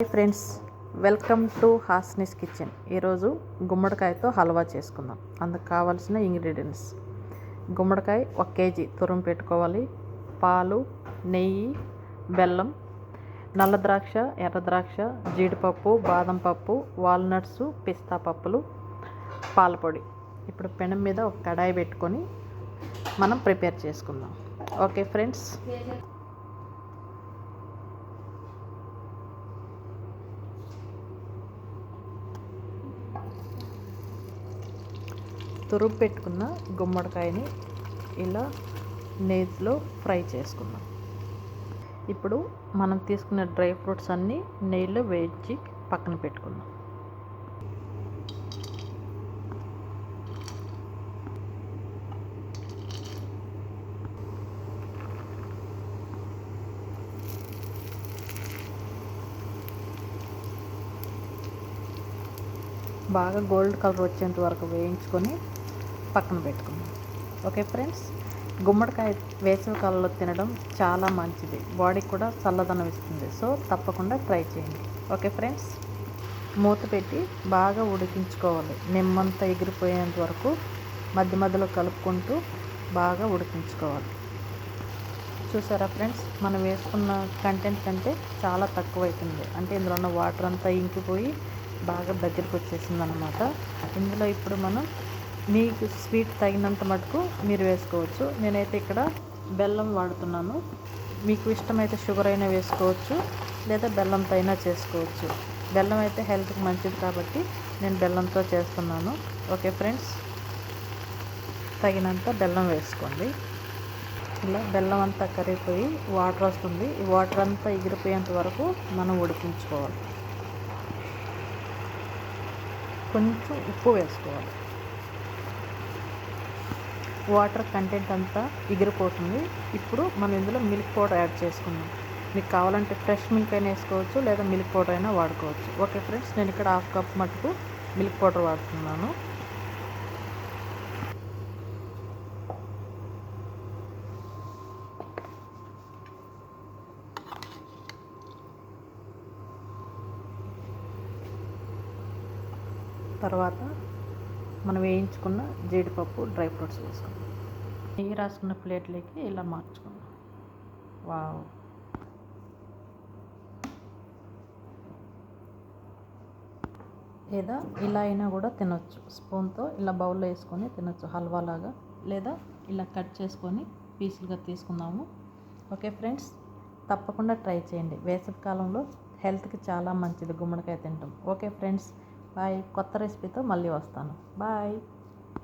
Hi friends welcome to Hasni's kitchen. ఈరోజు గుమ్మడికాయతో హల్వా చేసుకుందాం. అందుకు కావాల్సిన ఇంగ్రీడియంట్స్. గుమ్మడికాయ ఒక కేజీ తురుము పెట్టుకోవాలి. పాలు నెయ్యి బెల్లం నల్ల ద్రాక్ష ఎర్ర ద్రాక్ష జీడిపప్పు బాదం పప్పు వాల్నట్స్ పిస్తా పప్పులు పాలపొడి ఇప్పుడు పెనం మీద ఒక కడాయి పెట్టుకొని మనం ప్రిపేర్ చేసుకుందాం. Okay friends? తురుపు పెట్టుకున్న గుమ్మడికాయని ఇలా నెయ్యిలో ఫ్రై చేసుకున్నాం ఇప్పుడు మనం తీసుకున్న డ్రై ఫ్రూట్స్ అన్నీ నెయ్యిలో వేయించి పక్కన పెట్టుకుందాం. బాగా గోల్డ్ కలర్ వచ్చేంత వరకు వేయించుకొని పక్కన పెట్టుకుందాం. ఓకే ఫ్రెండ్స్ గుమ్మడికాయ వేసవి కాలంలో తినడం చాలా మంచిది. బాడీకి కూడా చల్లదనం ఇస్తుంది. సో తప్పకుండా ట్రై చేయండి. ఓకే ఫ్రెండ్స్ మూత పెట్టి బాగా ఉడికించుకోవాలి. నిమ్మంతా ఎగిరిపోయేంత వరకు మధ్య మధ్యలో కలుపుకుంటూ బాగా ఉడికించుకోవాలి. చూసారా ఫ్రెండ్స్ మనం వేసుకున్న కంటెంట్ కంటే చాలా తక్కువ అవుతుంది అంటే ఇందులో ఉన్న వాటర్ అంతా ఇంకిపోయి బాగా దగ్గరికి వచ్చేసింది అనమాట ఇందులో ఇప్పుడు మనం మీకు స్వీట్ తగినంత మటుకు మీరు వేసుకోవచ్చు. నేనైతే ఇక్కడ బెల్లం వాడుతున్నాను. మీకు ఇష్టమైతే షుగర్ అయినా వేసుకోవచ్చు లేదా బెల్లంతో అయినా చేసుకోవచ్చు. బెల్లం అయితే హెల్త్కి మంచిది కాబట్టి నేను బెల్లంతో చేస్తున్నాను. Okay friends? తగినంత బెల్లం వేసుకోండి. ఇలా బెల్లం అంతా కరిగిపోయి వాటర్ వస్తుంది. ఈ వాటర్ అంతా ఎగిరిపోయేంత వరకు మనం ఉడికించుకోవాలి. కొంచెం ఉప్పు వేసుకోవాలి. వాటర్ కంటెంట్ అంతా ఎగిరిపోతుంది. ఇప్పుడు మనం ఇందులో మిల్క్ పౌడర్ యాడ్ చేసుకుందాం. మీకు కావాలంటే ఫ్రెష్ మిల్క్ అయినా వేసుకోవచ్చు లేదా మిల్క్ పౌడర్ అయినా వాడుకోవచ్చు. ఓకే ఫ్రెండ్స్ నేను ఇక్కడ హాఫ్ కప్ మటుకు మిల్క్ పౌడర్ వాడుతున్నాను. తర్వాత మనం వేయించుకున్న జీడిపప్పు డ్రై ఫ్రూట్స్ వేసుకుందాం. నెయ్యి రాసుకున్న ప్లేట్లోకి ఇలా మార్చుకుందాం. వావ్. లేదా ఇలా అయినా కూడా తినొచ్చు. స్పూన్తో ఇలా బౌల్లో వేసుకొని తినొచ్చు హల్వా లాగా లేదా ఇలా కట్ చేసుకొని పీసులుగా తీసుకుందాము. ఓకే ఫ్రెండ్స్ తప్పకుండా ట్రై చేయండి. వేసవి కాలంలో హెల్త్కి చాలా మంచిది గుమ్మడికాయ తింటాం ఓకే ఫ్రెండ్స్ బాయ్. కొత్త రెసిపీతో మళ్ళీ వస్తాను. బాయ్.